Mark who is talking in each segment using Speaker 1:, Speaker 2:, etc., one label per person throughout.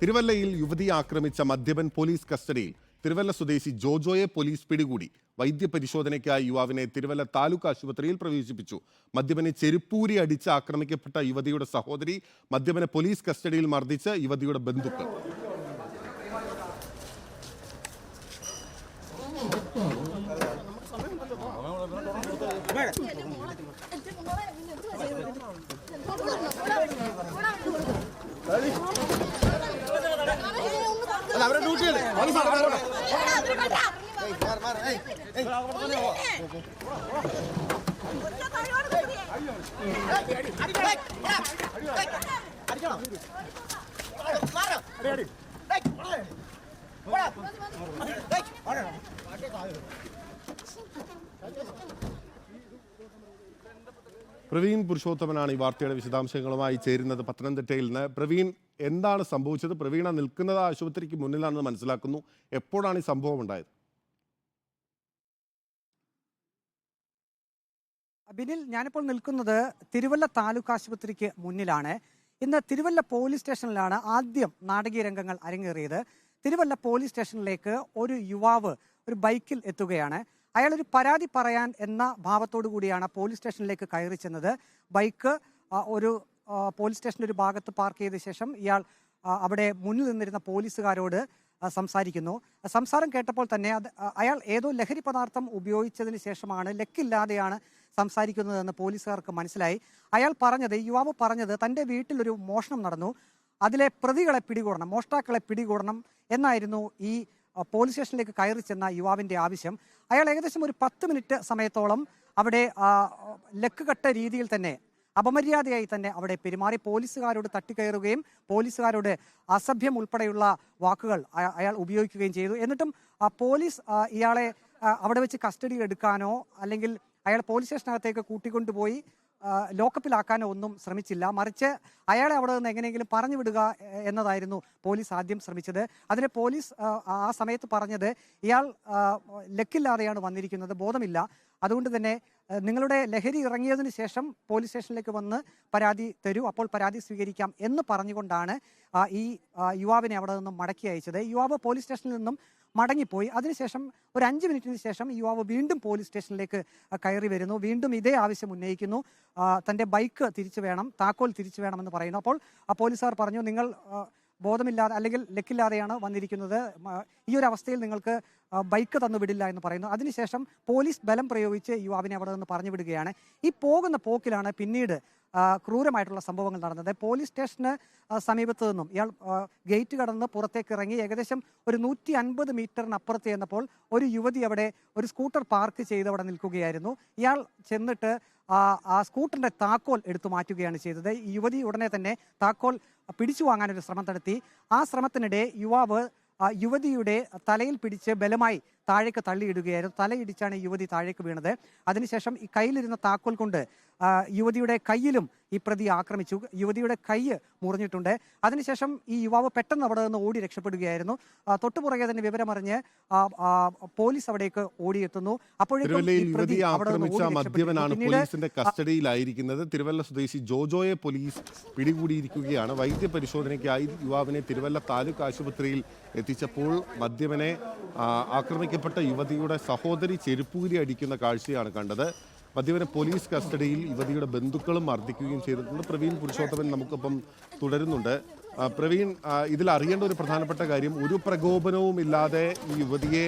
Speaker 1: തിരുവല്ലയിൽ യുവതിയെ ആക്രമിച്ച മദ്യപൻ പോലീസ് കസ്റ്റഡിയിൽ തിരുവല്ല സ്വദേശി ജോജോയെ പോലീസ് പിടികൂടി. വൈദ്യപരിശോധനയ്ക്കായി യുവാവിനെ തിരുവല്ല താലൂക്ക് ആശുപത്രിയിൽ പ്രവേശിപ്പിച്ചു. മദ്യപനെ ചെരുപ്പൂരി അടിച്ച് ആക്രമിക്കപ്പെട്ട യുവതിയുടെ സഹോദരി മദ്യപനെ പോലീസ് കസ്റ്റഡിയിൽ മർദ്ദിച്ച് യുവതിയുടെ ബന്ധുക്കൾ.
Speaker 2: ആരോടെ
Speaker 1: പ്രവീൺ പുരുഷോത്തമനാണ് ഈ വാർത്തയുടെ വിശദാംശങ്ങളുമായി ചേരുന്നത് പത്തനംതിട്ടയിൽ നിന്ന്. പ്രവീൺ എന്താണ് സംഭവിച്ചത്? പ്രവീണ നിൽക്കുന്നത് ആശുപത്രിക്ക് മുന്നിലാണെന്ന് മനസ്സിലാക്കുന്നു. എപ്പോഴാണ് ഈ സംഭവം ഉണ്ടായത്?
Speaker 3: ബിനിൽ ഞാനിപ്പോൾ നിൽക്കുന്നത് തിരുവല്ല താലൂക്ക് ആശുപത്രിക്ക് മുന്നിലാണ്. ഇന്ന് തിരുവല്ല പോലീസ് സ്റ്റേഷനിലാണ് ആദ്യം നാടകീയ രംഗങ്ങൾ അരങ്ങേറിയത്. തിരുവല്ല പോലീസ് സ്റ്റേഷനിലേക്ക് ഒരു യുവാവ് ഒരു ബൈക്കിൽ എത്തുകയാണ്. അയാൾ ഒരു പരാതി പറയാൻ എന്ന ഭാവത്തോടു കൂടിയാണ് പോലീസ് സ്റ്റേഷനിലേക്ക് കയറി ചെന്നത്. ബൈക്ക് ഒരു പോലീസ് സ്റ്റേഷന്റെ ഒരു ഭാഗത്ത് പാർക്ക് ചെയ്ത ശേഷം ഇയാൾ അവിടെ മുന്നിൽ നിന്നിരുന്ന പോലീസുകാരോട് സംസാരിക്കുന്നു. സംസാരം കേട്ടപ്പോൾ തന്നെ അത് അയാൾ ഏതോ ലഹരി പദാർത്ഥം ഉപയോഗിച്ചതിന് ശേഷമാണ് ലക്കില്ലാതെയാണ് സംസാരിക്കുന്നതെന്ന് പോലീസുകാർക്ക് മനസ്സിലായി. അയാൾ പറഞ്ഞത് യുവാവ് പറഞ്ഞത് തന്റെ വീട്ടിലൊരു മോഷണം നടന്നു. അതിലെ പ്രതികളെ പിടികൂടണം മോഷ്ടാക്കളെ പിടികൂടണം എന്നായിരുന്നു ഈ പോലീസ് സ്റ്റേഷനിലേക്ക് കയറി ചെന്ന യുവാവിന്റെ ആവശ്യം. അയാൾ ഏകദേശം ഒരു പത്ത് മിനിറ്റ് സമയത്തോളം അവിടെ ലക്കുകെട്ട ലക്ക് കെട്ട രീതിയിൽ തന്നെ അപമര്യാദയായി തന്നെ അവിടെ പെരുമാറി പോലീസുകാരോട് തട്ടിക്കയറുകയും പോലീസുകാരോട് അസഭ്യം ഉൾപ്പെടെയുള്ള വാക്കുകൾ അയാൾ ഉപയോഗിക്കുകയും ചെയ്തു. എന്നിട്ടും പോലീസ് ഇയാളെ അവിടെ വെച്ച് കസ്റ്റഡിയിൽ എടുക്കാനോ അല്ലെങ്കിൽ അയാൾ പോലീസ് സ്റ്റേഷനകത്തേക്ക് കൂട്ടിക്കൊണ്ടുപോയി ലോക്കപ്പിലാക്കാനോ ഒന്നും ശ്രമിച്ചില്ല. മറിച്ച് അയാളെ അവിടെ നിന്ന് എങ്ങനെയെങ്കിലും പറഞ്ഞു വിടുക എന്നതായിരുന്നു പോലീസ് ആദ്യം ശ്രമിച്ചത്. അതിന് പോലീസ് ആ, സമയത്ത് പറഞ്ഞത് ഇയാൾ ലക്കില്ലാതെയാണ് വന്നിരിക്കുന്നത് ബോധമില്ല. അതുകൊണ്ട് തന്നെ നിങ്ങളുടെ ലഹരി ഇറങ്ങിയതിന് ശേഷം പോലീസ് സ്റ്റേഷനിലേക്ക് വന്ന് പരാതി തരൂ അപ്പോൾ പരാതി സ്വീകരിക്കാം എന്ന് പറഞ്ഞുകൊണ്ടാണ് ഈ യുവാവിനെ അവിടെ നിന്നും മടക്കി അയച്ചത്. യുവാവ് പോലീസ് സ്റ്റേഷനിൽ നിന്നും മടങ്ങിപ്പോയി. അതിനുശേഷം ഒരു അഞ്ച് മിനിറ്റിന് ശേഷം യുവാവ് വീണ്ടും പോലീസ് സ്റ്റേഷനിലേക്ക് കയറി വരുന്നു. വീണ്ടും ഇതേ ആവശ്യം ഉന്നയിക്കുന്നു. തന്റെ ബൈക്ക് തിരിച്ചു വേണം താക്കോൽ തിരിച്ചു വേണമെന്ന് പറയുന്നു. അപ്പോൾ ആ പോലീസുകാർ പറഞ്ഞു നിങ്ങൾ ബോധമില്ലാതെ അല്ലെങ്കിൽ ലക്കില്ലാതെയാണ് വന്നിരിക്കുന്നത്. ഈ ഒരു അവസ്ഥയിൽ നിങ്ങൾക്ക് ബൈക്ക് തന്നു വിടില്ല എന്ന് പറയുന്നു. അതിനുശേഷം പോലീസ് ബലം പ്രയോഗിച്ച് യുവാവിനെ അവിടെ നിന്ന് പറഞ്ഞു വിടുകയാണ്. ഈ പോകുന്ന പോക്കിലാണ് പിന്നീട് ക്രൂരമായിട്ടുള്ള സംഭവങ്ങൾ നടന്നത്. പോലീസ് സ്റ്റേഷന് സമീപത്ത് നിന്നും ഇയാൾ ഗേറ്റ് കടന്ന് പുറത്തേക്ക് ഇറങ്ങി ഏകദേശം ഒരു നൂറ്റി അൻപത് മീറ്ററിനപ്പുറത്ത് ചെന്നപ്പോൾ ഒരു യുവതി അവിടെ ഒരു സ്കൂട്ടർ പാർക്ക് ചെയ്ത് അവിടെ നിൽക്കുകയായിരുന്നു. ഇയാൾ ചെന്നിട്ട് ആ സ്കൂട്ടറിന്റെ താക്കോൽ എടുത്തു മാറ്റുകയാണ് ചെയ്തത്. യുവതി ഉടനെ തന്നെ താക്കോൽ പിടിച്ചു വാങ്ങാനൊരു ശ്രമം നടത്തി. ആ ശ്രമത്തിനിടെ യുവാവ് യുവതിയുടെ തലയിൽ പിടിച്ച് ബലമായി താഴേക്ക് തള്ളിയിടുകയായിരുന്നു. തലയിടിച്ചാണ് യുവതി താഴേക്ക് വീണത്. അതിനുശേഷം ഈ കയ്യിലിരുന്ന താക്കോൽ കൊണ്ട് യുവതിയുടെ കയ്യിലും ഈ പ്രതി ആക്രമിച്ചു. യുവതിയുടെ കൈ മുറിഞ്ഞിട്ടുണ്ട്. അതിനുശേഷം ഈ യുവാവ് പെട്ടെന്ന് അവിടെ നിന്ന് ഓടി രക്ഷപ്പെടുകയായിരുന്നു. തൊട്ടുപുറകെ തന്നെ വിവരമറിഞ്ഞ് പോലീസ് അവിടേക്ക് ഓടിയെത്തുന്നു. അപ്പോഴേക്കും
Speaker 1: ആക്രമിച്ച മദ്യപനാണ് പോലീസിന്റെ കസ്റ്റഡിയിലായിരിക്കുന്നത്. തിരുവല്ല സ്വദേശി ജോജോയെ പോലീസ് പിടികൂടിയിരിക്കുകയാണ്. വൈദ്യ പരിശോധനയ്ക്കായി യുവാവിനെ തിരുവല്ല താലൂക്ക് ആശുപത്രിയിൽ എത്തിച്ചപ്പോൾ മദ്യപനെ ആ, ആക്രമിക്കപ്പെട്ട യുവതിയുടെ സഹോദരി ചെരുപ്പൂരി അടിക്കുന്ന കാഴ്ചയാണ് കണ്ടത്. മദ്യപനെ പോലീസ് കസ്റ്റഡിയിൽ യുവതിയുടെ ബന്ധുക്കളും മർദ്ദിക്കുകയും ചെയ്തിട്ടുണ്ട്. പ്രവീൺ പുരുഷോത്തമൻ നമുക്കൊപ്പം തുടരുന്നുണ്ട്. പ്രവീൺ ഇതിൽ അറിയേണ്ട ഒരു പ്രധാനപ്പെട്ട കാര്യം ഒരു പ്രകോപനവും ഇല്ലാതെ ഈ യുവതിയെ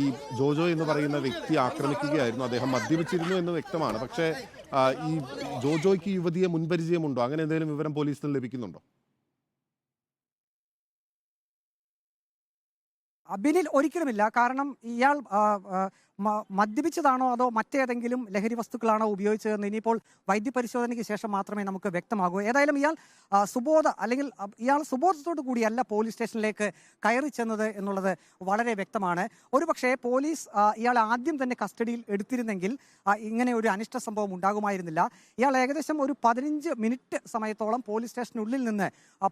Speaker 1: ഈ ജോജോ എന്ന് പറയുന്ന വ്യക്തി ആക്രമിക്കുകയായിരുന്നു. അദ്ദേഹം മദ്യപിച്ചിരുന്നു എന്ന് വ്യക്തമാണ്. പക്ഷേ ഈ ജോജോയ്ക്ക് യുവതിയെ മുൻപരിചയമുണ്ടോ? അങ്ങനെ എന്തെങ്കിലും വിവരം പോലീസിന് ലഭിക്കുന്നുണ്ടോ?
Speaker 3: ബിനിൽ ഒരിക്കലുമില്ല. കാരണം ഇയാൾ മദ്യപിച്ചതാണോ അതോ മറ്റേതെങ്കിലും ലഹരി വസ്തുക്കളാണോ ഉപയോഗിച്ചതെന്ന് ഇനിയിപ്പോൾ വൈദ്യപരിശോധനയ്ക്ക് ശേഷം മാത്രമേ നമുക്ക് വ്യക്തമാകൂ. ഏതായാലും ഇയാൾ സുബോധ അല്ലെങ്കിൽ ഇയാൾ സുബോധത്തോടു കൂടിയല്ല പോലീസ് സ്റ്റേഷനിലേക്ക് കയറി ചെന്നത് എന്നുള്ളത് വളരെ വ്യക്തമാണ്. ഒരുപക്ഷെ പോലീസ് ഇയാൾ ആദ്യം തന്നെ കസ്റ്റഡിയിൽ എടുത്തിരുന്നെങ്കിൽ ഇങ്ങനെ ഒരു അനിഷ്ട സംഭവം ഉണ്ടാകുമായിരുന്നില്ല. ഇയാൾ ഏകദേശം ഒരു പതിനഞ്ച് മിനിറ്റ് സമയത്തോളം പോലീസ് സ്റ്റേഷനുള്ളിൽ നിന്ന്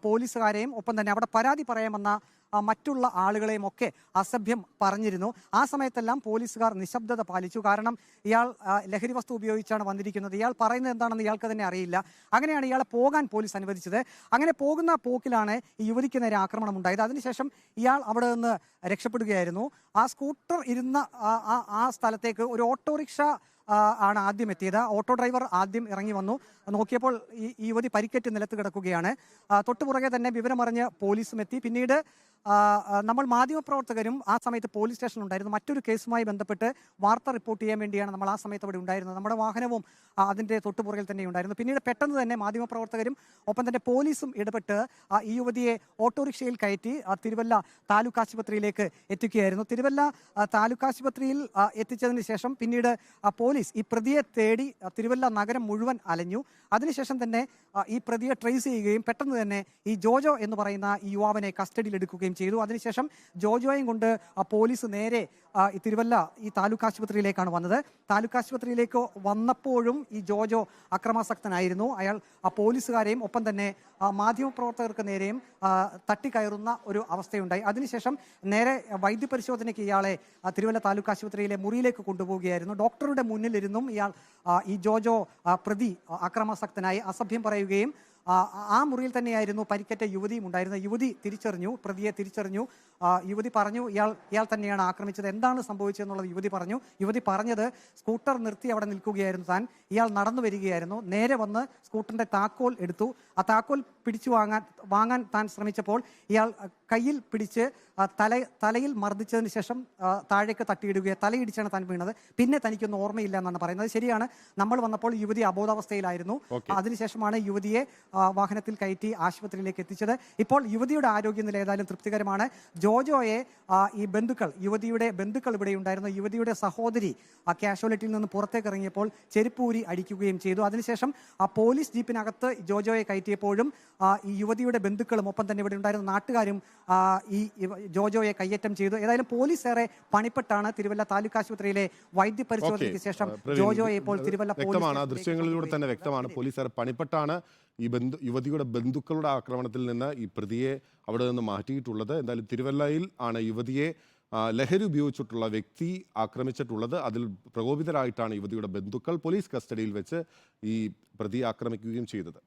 Speaker 3: പോലീസുകാരെയും ഒപ്പം തന്നെ അവിടെ പരാതി പറയാമെന്ന മറ്റുള്ള ആളുകളെയും ഒക്കെ അസഭ്യം പറഞ്ഞിരുന്നു. ആ സമയത്തെല്ലാം പോലീസുകാർ നിശബ്ദത പാലിച്ചു. കാരണം ഇയാൾ ലഹരി വസ്തു ഉപയോഗിച്ചാണ് വന്നിരിക്കുന്നത്. ഇയാൾ പറയുന്നത് എന്താണെന്ന് ഇയാൾക്ക് തന്നെ അറിയില്ല. അങ്ങനെയാണ് ഇയാളെ പോകാൻ പോലീസ് അനുവദിച്ചത്. അങ്ങനെ പോകുന്ന പോക്കിലാണ് ഈ യുവതിക്ക് നേരെ ആക്രമണം ഉണ്ടായത് അതിനുശേഷം ഇയാൾ അവിടെ നിന്ന് രക്ഷപ്പെടുകയായിരുന്നു. ആ സ്കൂട്ടർ ഇരുന്ന ആ- സ്ഥലത്തേക്ക് ഒരു ഓട്ടോറിക്ഷ ആണ് ആദ്യം എത്തിയത്. ഓട്ടോ ഡ്രൈവർ ആദ്യം ഇറങ്ങി വന്നു. നോക്കിയപ്പോൾ ഈ യുവതി പരിക്കേറ്റ് നിലത്ത് കിടക്കുകയാണ്. തൊട്ടുപുറകെ തന്നെ വിവരമറിഞ്ഞ് പോലീസും എത്തി. പിന്നീട് നമ്മൾ മാധ്യമപ്രവർത്തകരും ആ സമയത്ത് പോലീസ് സ്റ്റേഷനിലുണ്ടായിരുന്നു. മറ്റൊരു കേസുമായി ബന്ധപ്പെട്ട് വാർത്ത റിപ്പോർട്ട് ചെയ്യാൻ വേണ്ടിയാണ് നമ്മൾ ആ സമയത്ത് അവിടെ ഉണ്ടായിരുന്നത്. നമ്മുടെ വാഹനവും അതിന്റെ തൊട്ടുപുറകിൽ തന്നെ ഉണ്ടായിരുന്നു. പിന്നീട് പെട്ടെന്ന് തന്നെ മാധ്യമപ്രവർത്തകരും ഒപ്പം തന്നെ പോലീസും ഇടപെട്ട് ഈ യുവതിയെ ഓട്ടോറിക്ഷയിൽ കയറ്റി തിരുവല്ല താലൂക്ക് ആശുപത്രിയിലേക്ക് എത്തിക്കുകയായിരുന്നു. തിരുവല്ല താലൂക്ക് ആശുപത്രിയിൽ എത്തിച്ചതിന് ശേഷം പിന്നീട് ആ, പോലീസ് ഈ പ്രതിയെ തേടി തിരുവല്ല നഗരം മുഴുവൻ അലഞ്ഞു. അതിനുശേഷം തന്നെ ഈ പ്രതിയെ ട്രേസ് ചെയ്യുകയും പെട്ടെന്ന് തന്നെ ഈ ജോജോ എന്ന് പറയുന്ന ഈ യുവാവിനെ കസ്റ്റഡിയിൽ എടുക്കുകയും ചെയ്തു. അതിനുശേഷം ജോജോയും കൊണ്ട് പോലീസ് നേരെ തിരുവല്ല ഈ താലൂക്ക് ആശുപത്രിയിലേക്കാണ് വന്നത്. താലൂക്ക് ആശുപത്രിയിലേക്ക് വന്നപ്പോഴും ഈ ജോജോ അക്രമാസക്തനായിരുന്നു. അയാൾ ആ പോലീസുകാരെയും ഒപ്പം തന്നെ മാധ്യമപ്രവർത്തകർക്ക് നേരെയും തട്ടിക്കയറുന്ന ഒരു അവസ്ഥയുണ്ടായി. അതിനുശേഷം നേരെ വൈദ്യപരിശോധനയ്ക്ക് ഇയാളെ തിരുവല്ല താലൂക്ക് ആശുപത്രിയിലെ മുറിയിലേക്ക് കൊണ്ടുപോവുകയായിരുന്നു. ഡോക്ടറുടെ മുന്നിലിരുന്നും ഇയാൾ ഈ ജോജോ പ്രതി അക്രമാസക്തനായി അസഭ്യം പറയുകയും ആ, മുറിയിൽ തന്നെയായിരുന്നു പരിക്കേറ്റ യുവതിയും ഉണ്ടായിരുന്ന യുവതി തിരിച്ചറിഞ്ഞു പ്രതിയെ തിരിച്ചറിഞ്ഞു. യുവതി പറഞ്ഞു ഇയാൾ ഇയാൾ തന്നെയാണ് ആക്രമിച്ചത്. എന്താണ് സംഭവിച്ചതെന്നുള്ളത് യുവതി പറഞ്ഞു. യുവതി പറഞ്ഞത് സ്കൂട്ടർ നിർത്തി അവിടെ നിൽക്കുകയായിരുന്നു താൻ. ഇയാൾ നടന്നു വരികയായിരുന്നു. നേരെ വന്ന് സ്കൂട്ടറിന്റെ താക്കോൽ എടുത്തു. ആ താക്കോൽ പിടിച്ചു വാങ്ങാൻ വാങ്ങാൻ താൻ ശ്രമിച്ചപ്പോൾ ഇയാൾ കയ്യിൽ പിടിച്ച് തല തലയിൽ മർദ്ദിച്ചതിന് ശേഷം താഴേക്ക് തട്ടിയിടുകയോ തലയിടിച്ചാണ് താൻ വീണത്. പിന്നെ തനിക്കൊന്നും ഓർമ്മയില്ല എന്നാണ് പറയുന്നത്. ശരിയാണ്. നമ്മൾ വന്നപ്പോൾ യുവതി അബോധാവസ്ഥയിലായിരുന്നു. അതിനുശേഷമാണ് യുവതിയെ വാഹനത്തിൽ കയറ്റി ആശുപത്രിയിലേക്ക് എത്തിച്ചത്. ഇപ്പോൾ യുവതിയുടെ ആരോഗ്യനില ഏതായാലും തൃപ്തികരമാണ്. ജോജോയെ ഈ ബന്ധുക്കൾ യുവതിയുടെ ബന്ധുക്കൾ ഇവിടെ ഉണ്ടായിരുന്ന. യുവതിയുടെ സഹോദരി ആ കാഷ്വാലിറ്റിയിൽ നിന്ന് പുറത്തേക്ക് ഇറങ്ങിയപ്പോൾ ചെരുപ്പൂരി അടിക്കുകയും ചെയ്തു. അതിനുശേഷം ആ പോലീസ് ജീപ്പിനകത്ത് ജോജോയെ കയറ്റിയപ്പോഴും ഈ യുവതിയുടെ ബന്ധുക്കളും ഒപ്പം തന്നെ ഇവിടെ ഉണ്ടായിരുന്ന നാട്ടുകാരും ഈ ജോജോയെ കയ്യേറ്റം ചെയ്തു. ഏതായാലും പോലീസ് ഏറെ പണിപ്പെട്ടാണ് തിരുവല്ല താലൂക്ക് ആശുപത്രിയിലെ വൈദ്യ
Speaker 1: പരിശോധനയ്ക്ക്
Speaker 3: ശേഷം ജോജോയെ ഇപ്പോൾ തിരുവല്ല പോലീസ്
Speaker 1: ദൃശ്യങ്ങളിലൂടെ തന്നെ വ്യക്തമാണ്. പോലീസ് ഏറെ പണിപ്പെട്ടാണ് ഈ ബന്ധു യുവതിയുടെ ബന്ധുക്കളുടെ ആക്രമണത്തിൽ നിന്ന് ഈ പ്രതിയെ അവിടെ നിന്ന് മാറ്റിയിട്ടുള്ളത്. എന്തായാലും തിരുവല്ലയിൽ ആണ് യുവതിയെ ലഹരി ഉപയോഗിച്ചിട്ടുള്ള വ്യക്തി ആക്രമിച്ചിട്ടുള്ളത്. അതിൽ പ്രകോപിതരായിട്ടാണ് യുവതിയുടെ ബന്ധുക്കൾ പോലീസ് കസ്റ്റഡിയിൽ വെച്ച് ഈ പ്രതി ആക്രമിക്കുകയും ചെയ്തത്.